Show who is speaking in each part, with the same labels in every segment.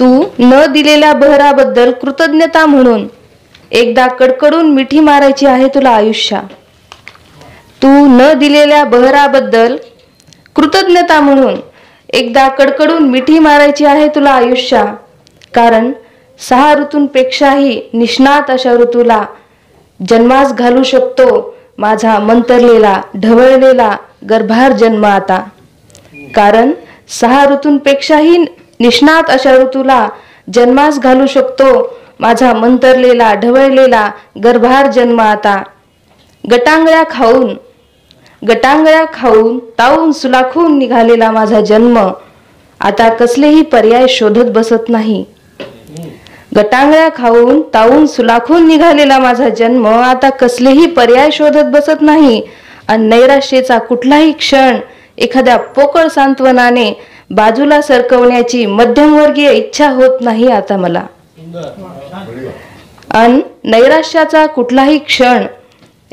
Speaker 1: तू न दिलेल्या बहराबद्दल कृतज्ञता म्हणून एकदा कडकडून मिठी मारायची आहे तुला आयुष्या. तू न दिलेल्या बहराबद्दल कृतज्ञता म्हणून एकदा कडकडून मिठी मारायची आहे तुला आयुष्या. कारण सहा ऋतूंपेक्षाही निष्णात अशा ऋतूला जन्मास घालू शकतो माझा मंतरलेला ढवळलेला गर्भार जन्म आता. कारण सहा ऋतूंपेक्षाही निष्णात अशा ऋतूला जन्मास घालू शकतो. माझा मंतरलेला ढवळलेला गर्भार जन्म आता. गटांगळ्या खाऊन गटांगळ्या खाऊन ताऊन सुलाखून निघालेला माझा जन्म. आता कसलेही पर्याय शोधत बसत नाही. गटांगळ्या खाऊन ताऊन सुलाखून निघालेला माझा जन्म आता कसलेही पर्याय शोधत बसत नाही. आणि नैराश्येचा कुठलाही क्षण एखाद्या पोकळ सांत्वनाने बाजूला सरकवण्याची मध्यमवर्गीय इच्छा होत नाही आता मला. अन नैराश्याचा कुठलाही क्षण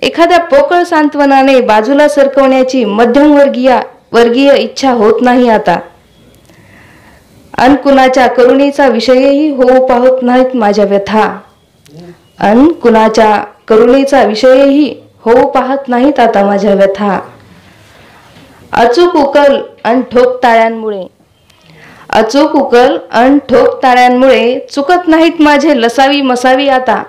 Speaker 1: एखाद्या पोकळ सांत्वनाने बाजूला सरकवण्याची मध्यमवर्गीय वर्गीय इच्छा होत नाही आता. अन कुणाच्या करुणेचा विषयही होऊ पाहत नाहीत माझ्या व्यथा. अन कुणाच्या करुणेचा विषयही होऊ पाहत नाहीत आता माझ्या व्यथा. अचूक उकल आणि ठोक ताळ्यांमुळे. अचूक उकल आणि ठोक ताळ्यांमुळे चुकत नाहीत माझे लसावी मसावी आता.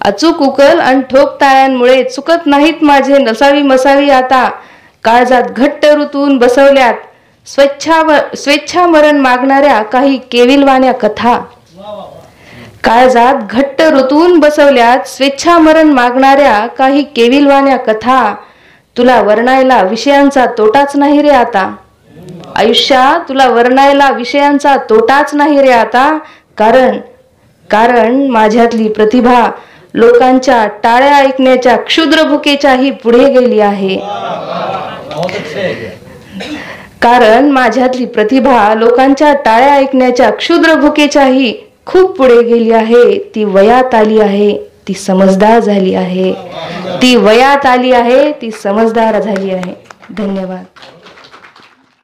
Speaker 1: अचूक उकल आणि ठोक ताळ्यांमुळे चुकत नाहीत माझे नसावी मसावी आता. काळजात घट्ट ऋतून बसवल्यात. स्वेच्छा स्वेच्छा मरण मागणाऱ्या काही केविलवाण्या कथा. काळजात घट्ट ऋतून बसवल्यात. स्वेच्छा मरण मागणाऱ्या काही केविलवाण्या कथा. तुला वर्णायला विषयांचा तोटाच नाही रे आता. आयुष्या तुला वर्णायला विषयांचा तोटाच नाही रे आता. कारण कारण माझ्यातली प्रतिभा लोकांच्या टाळ्या ऐकण्याच्या क्षुद्र भुकेच्याही पुढे गेली आहे. कारण माझ्यातली प्रतिभा लोकांच्या टाळ्या ऐकण्याच्या क्षुद्र भुकेच्याही खूप पुढे गेली आहे. ती वयात आली आहे. ती समजदार झाली आहे. ती वयात आली आहे ती समजदार झाली आहे. धन्यवाद.